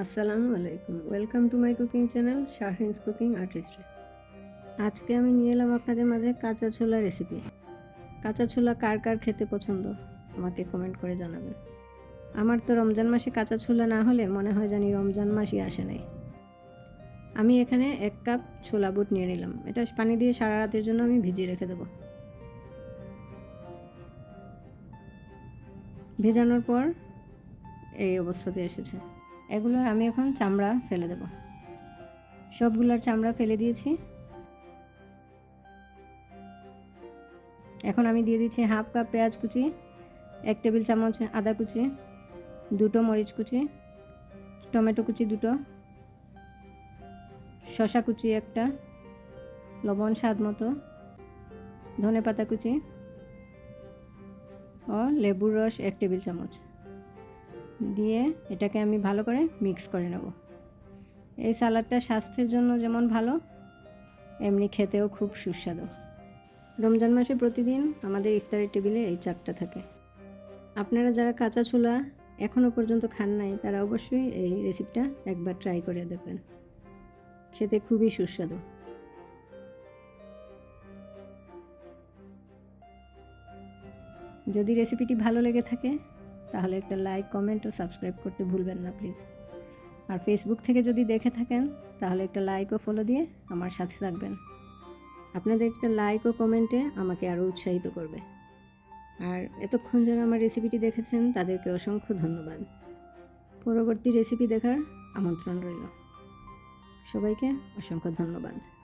আসসালামু আলাইকুম। Welcome to my cooking channel Shahrin's cooking artistry আজকে আমি নিয়ে এলাম আপনাদের মাঝে কাঁচা ছোলা রেসিপি কাঁচা ছোলা কার কার খেতে পছন্দ? আমাকে কমেন্ট করে জানাবেন। আমার তো রমজান মাসে কাঁচা ছোলা না হলে মনে হয় জানি রমজান মাসই আসে নাই। আমি এখানে এক কাপ ছোলা বুট নিয়ে নিলাম। এটা পানি দিয়ে সারা রাতের জন্য আমি ভিজিয়ে রেখে দেবো। ভেজানোর পর এই অবস্থাতে এসেছে। এগুলোর আমি এখন চামড়া ফেলে দেব। সবগুলোর চামড়া ফেলে দিয়েছি। এখন আমি দিয়ে দিচ্ছি হাফ কাপ পেঁয়াজ কুচি, এক টেবিল চামচ আদা কুচি, দুটো মরিচ কুচি, টমেটো কুচি দুটো শশা কুচি একটা, লবণ স্বাদ মতো ধনে পাতা কুচি, ও লেবুর রস এক টেবিল চামচ। দিয়ে এটাকে আমি ভালো করে মিক্স করে নেব। এই সালাডটা স্বাস্থ্যের জন্য যেমন ভালো, এমনি খেতেও খুব সুস্বাদু। রমজান মাসে প্রতিদিন আমাদের ইফতারের টেবিলে এই চারটা থাকে। আপনারা যারা কাঁচা ছোলা এখনও পর্যন্ত খান নাই, তারা অবশ্যই এই রেসিপিটা একবার ট্রাই করে দেখবেন। খেতে খুবই সুস্বাদু। যদি রেসিপিটি ভালো লেগে থাকে তাহলে একটা লাইক কমেন্ট ও সাবস্ক্রাইব করতে ভুলবেন না প্লিজ আর ফেসবুক থেকে যদি দেখে থাকেন, তাহলে একটা লাইক ও ফলো দিয়ে আমার সাথে থাকবেন। আপনাদের একটা লাইক ও কমেন্টে আমাকে আরও উৎসাহিত করবে। আর এতক্ষণ যারা আমার রেসিপিটি দেখেছেন, তাদেরকে অসংখ্য ধন্যবাদ। পরবর্তী রেসিপি দেখার আমন্ত্রণ রইল। সবাইকে অসংখ্য ধন্যবাদ।